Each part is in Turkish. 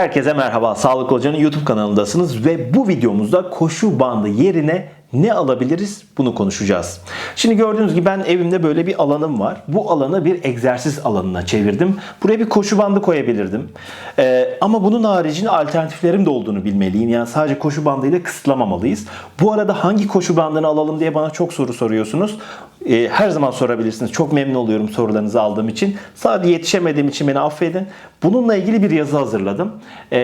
Herkese merhaba. Sağlık Hoca'nın YouTube kanalındasınız ve bu videomuzda koşu bandı yerine ne alabiliriz bunu konuşacağız. Şimdi gördüğünüz gibi ben evimde böyle bir alanım var. Bu alanı bir egzersiz alanına çevirdim. Buraya bir koşu bandı koyabilirdim. Ee, ama bunun haricinde alternatiflerim de olduğunu bilmeliyim. Yani sadece koşu bandıyla kısıtlamamalıyız. Bu arada hangi koşu bandını alalım diye bana çok soru soruyorsunuz. Ee, her zaman sorabilirsiniz. Çok memnun oluyorum sorularınızı aldığım için. Sadece yetişemediğim için beni affedin. Bununla ilgili bir yazı hazırladım. Ee,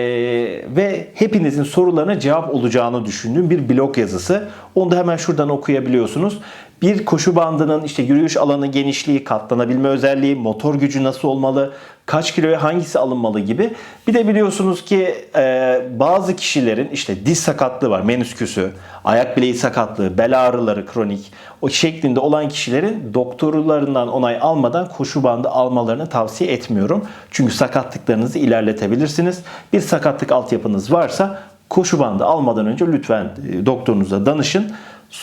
ve hepinizin sorularına cevap olacağını düşündüğüm bir blog yazısı. Onu da hemen şuradan okuyabiliyorsunuz. Bir koşu bandının işte yürüyüş alanı genişliği, katlanabilme özelliği, motor gücü nasıl olmalı, kaç kiloya hangisi alınmalı gibi. Bir de biliyorsunuz ki e, bazı kişilerin işte diz sakatlığı var, menüsküsü, ayak bileği sakatlığı, bel ağrıları kronik o şeklinde olan kişilerin doktorlarından onay almadan koşu bandı almalarını tavsiye etmiyorum. Çünkü sakatlıklarınızı ilerletebilirsiniz. Bir sakatlık altyapınız varsa koşu bandı almadan önce lütfen e, doktorunuza danışın.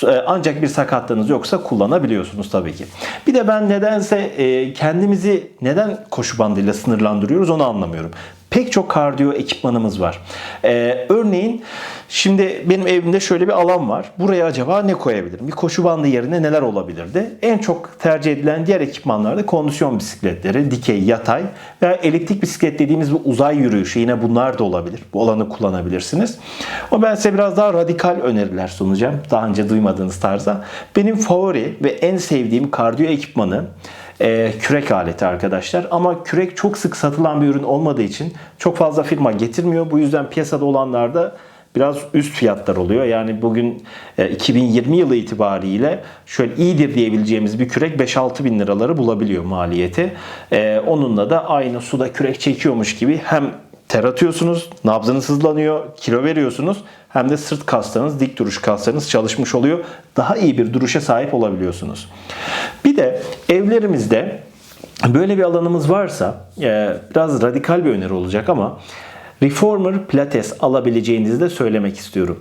E, Ancak bir sakatlığınız yoksa kullanabiliyorsunuz tabii ki. Bir de ben nedense e, kendimizi neden koşu bandıyla sınırlandırıyoruz onu anlamıyorum. Pek çok kardiyo ekipmanımız var. Ee, örneğin şimdi benim evimde şöyle bir alan var. Buraya acaba ne koyabilirim? Bir koşu bandı yerine neler olabilirdi? En çok tercih edilen diğer ekipmanlar da kondisyon bisikletleri, dikey, yatay veya elektrik bisiklet dediğimiz bu uzay yürüyüşü yine bunlar da olabilir. Bu alanı kullanabilirsiniz. Ama ben size biraz daha radikal öneriler sunacağım. Daha önce duymadığınız tarzda. Benim favori ve en sevdiğim kardiyo ekipmanı e, kürek aleti arkadaşlar. Ama kürek çok sık satılan bir ürün olmadığı için çok fazla firma getirmiyor. Bu yüzden piyasada olanlarda biraz üst fiyatlar oluyor. Yani bugün e, 2020 yılı itibariyle şöyle iyidir diyebileceğimiz bir kürek 5-6 bin liraları bulabiliyor maliyeti. E, onunla da aynı suda kürek çekiyormuş gibi hem ter atıyorsunuz, nabzınız hızlanıyor, kilo veriyorsunuz hem de sırt kaslarınız, dik duruş kaslarınız çalışmış oluyor. Daha iyi bir duruşa sahip olabiliyorsunuz. Bir de evlerimizde böyle bir alanımız varsa e, biraz radikal bir öneri olacak ama Reformer Pilates alabileceğinizi de söylemek istiyorum.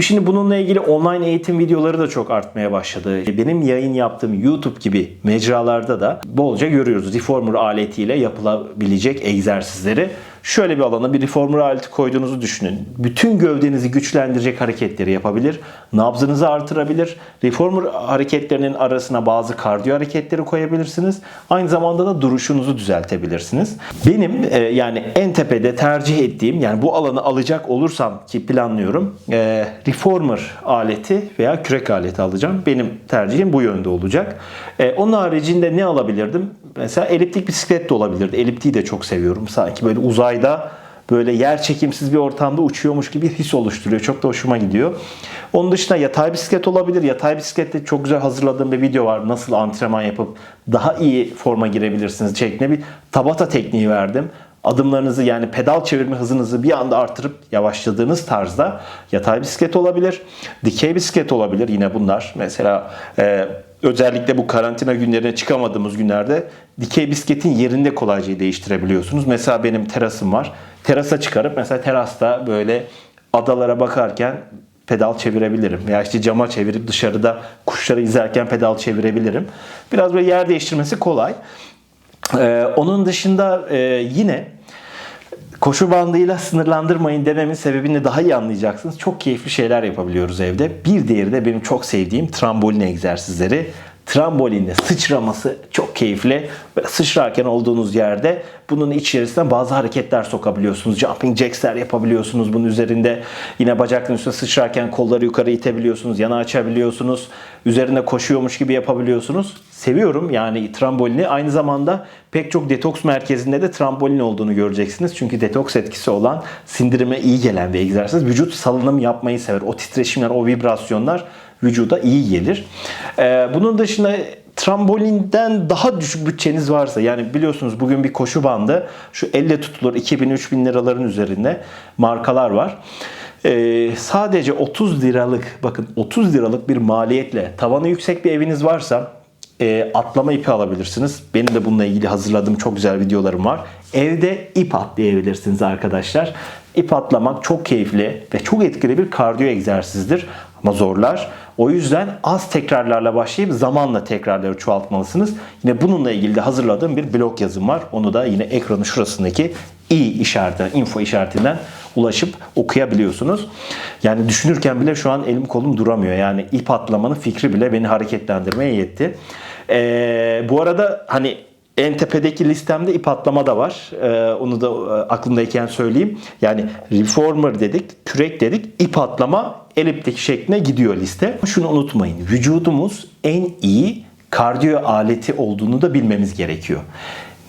Şimdi bununla ilgili online eğitim videoları da çok artmaya başladı. Benim yayın yaptığım YouTube gibi mecralarda da bolca görüyoruz. Reformer aletiyle yapılabilecek egzersizleri. Şöyle bir alana bir reformer aleti koyduğunuzu düşünün. Bütün gövdenizi güçlendirecek hareketleri yapabilir. Nabzınızı artırabilir. Reformer hareketlerinin arasına bazı kardiyo hareketleri koyabilirsiniz. Aynı zamanda da duruşunuzu düzeltebilirsiniz. Benim e, yani en tepede tercih ettiğim yani bu alanı alacak olursam ki planlıyorum e, reformer aleti veya kürek aleti alacağım. Benim tercihim bu yönde olacak. E, onun haricinde ne alabilirdim? Mesela eliptik bisiklet de olabilirdi. Eliptiği de çok seviyorum. Sanki böyle uzayda böyle yer çekimsiz bir ortamda uçuyormuş gibi his oluşturuyor. Çok da hoşuma gidiyor. Onun dışında yatay bisiklet olabilir. Yatay bisiklette çok güzel hazırladığım bir video var. Nasıl antrenman yapıp daha iyi forma girebilirsiniz şeklinde bir tabata tekniği verdim adımlarınızı yani pedal çevirme hızınızı bir anda artırıp yavaşladığınız tarzda yatay bisiklet olabilir. Dikey bisiklet olabilir yine bunlar. Mesela e, özellikle bu karantina günlerine çıkamadığımız günlerde dikey bisikletin yerinde kolayca değiştirebiliyorsunuz. Mesela benim terasım var. Terasa çıkarıp mesela terasta böyle adalara bakarken pedal çevirebilirim. Veya işte cama çevirip dışarıda kuşları izlerken pedal çevirebilirim. Biraz böyle yer değiştirmesi kolay. Ee, onun dışında e, yine koşu bandıyla sınırlandırmayın dememin sebebini daha iyi anlayacaksınız. Çok keyifli şeyler yapabiliyoruz evde. Bir diğeri de benim çok sevdiğim trambolin egzersizleri. Trambolinde sıçraması çok keyifli. Böyle sıçrarken olduğunuz yerde bunun içerisine bazı hareketler sokabiliyorsunuz. Jumping jacks'ler yapabiliyorsunuz bunun üzerinde. Yine bacakların üstüne sıçrarken kolları yukarı itebiliyorsunuz. Yana açabiliyorsunuz. Üzerine koşuyormuş gibi yapabiliyorsunuz. Seviyorum yani trambolini. Aynı zamanda pek çok detoks merkezinde de trambolin olduğunu göreceksiniz. Çünkü detoks etkisi olan sindirime iyi gelen bir egzersiz. Vücut salınım yapmayı sever. O titreşimler, o vibrasyonlar vücuda iyi gelir. Ee, bunun dışında trambolinden daha düşük bütçeniz varsa yani biliyorsunuz bugün bir koşu bandı şu elle tutulur 2000-3000 liraların üzerinde markalar var. Ee, sadece 30 liralık bakın 30 liralık bir maliyetle tavanı yüksek bir eviniz varsa e, atlama ipi alabilirsiniz. Benim de bununla ilgili hazırladığım çok güzel videolarım var. Evde ip atlayabilirsiniz arkadaşlar. İp atlamak çok keyifli ve çok etkili bir kardiyo egzersizdir ama zorlar. O yüzden az tekrarlarla başlayıp zamanla tekrarları çoğaltmalısınız. Yine bununla ilgili de hazırladığım bir blog yazım var. Onu da yine ekranın şurasındaki i işareti, info işaretinden ulaşıp okuyabiliyorsunuz. Yani düşünürken bile şu an elim kolum duramıyor. Yani ip atlamanın fikri bile beni hareketlendirmeye yetti. Ee, bu arada hani en tepedeki listemde ip atlama da var. Ee, onu da e, aklımdayken söyleyeyim. Yani reformer dedik, kürek dedik, ip atlama eliptik şekline gidiyor liste. Şunu unutmayın. Vücudumuz en iyi kardiyo aleti olduğunu da bilmemiz gerekiyor.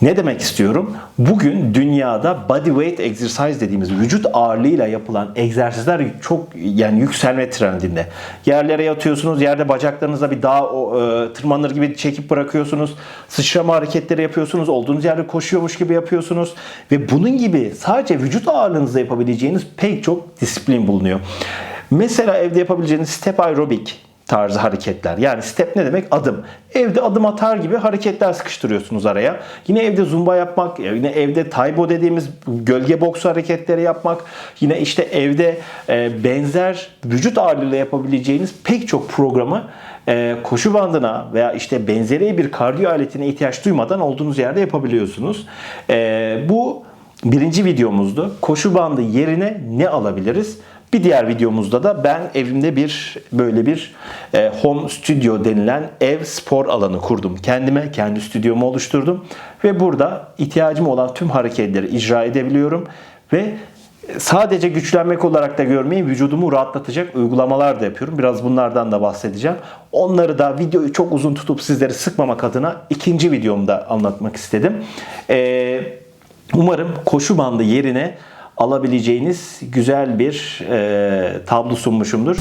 Ne demek istiyorum? Bugün dünyada body weight exercise dediğimiz vücut ağırlığıyla yapılan egzersizler çok yani yükselme trendinde. Yerlere yatıyorsunuz, yerde bacaklarınızla bir dağ e, tırmanır gibi çekip bırakıyorsunuz. Sıçrama hareketleri yapıyorsunuz. Olduğunuz yerde koşuyormuş gibi yapıyorsunuz. Ve bunun gibi sadece vücut ağırlığınızla yapabileceğiniz pek çok disiplin bulunuyor. Mesela evde yapabileceğiniz step aerobik tarzı hareketler. Yani step ne demek? Adım. Evde adım atar gibi hareketler sıkıştırıyorsunuz araya. Yine evde zumba yapmak, yine evde taibo dediğimiz gölge boks hareketleri yapmak, yine işte evde e, benzer vücut ağırlığıyla yapabileceğiniz pek çok programı e, koşu bandına veya işte benzeri bir kardiyo aletine ihtiyaç duymadan olduğunuz yerde yapabiliyorsunuz. E, bu birinci videomuzdu. Koşu bandı yerine ne alabiliriz? Bir diğer videomuzda da ben evimde bir böyle bir e, home studio denilen ev spor alanı kurdum. Kendime, kendi stüdyomu oluşturdum ve burada ihtiyacım olan tüm hareketleri icra edebiliyorum ve sadece güçlenmek olarak da görmeyi vücudumu rahatlatacak uygulamalar da yapıyorum. Biraz bunlardan da bahsedeceğim. Onları da videoyu çok uzun tutup sizleri sıkmamak adına ikinci videomda anlatmak istedim. Eee Umarım koşu bandı yerine alabileceğiniz güzel bir e, tablo sunmuşumdur.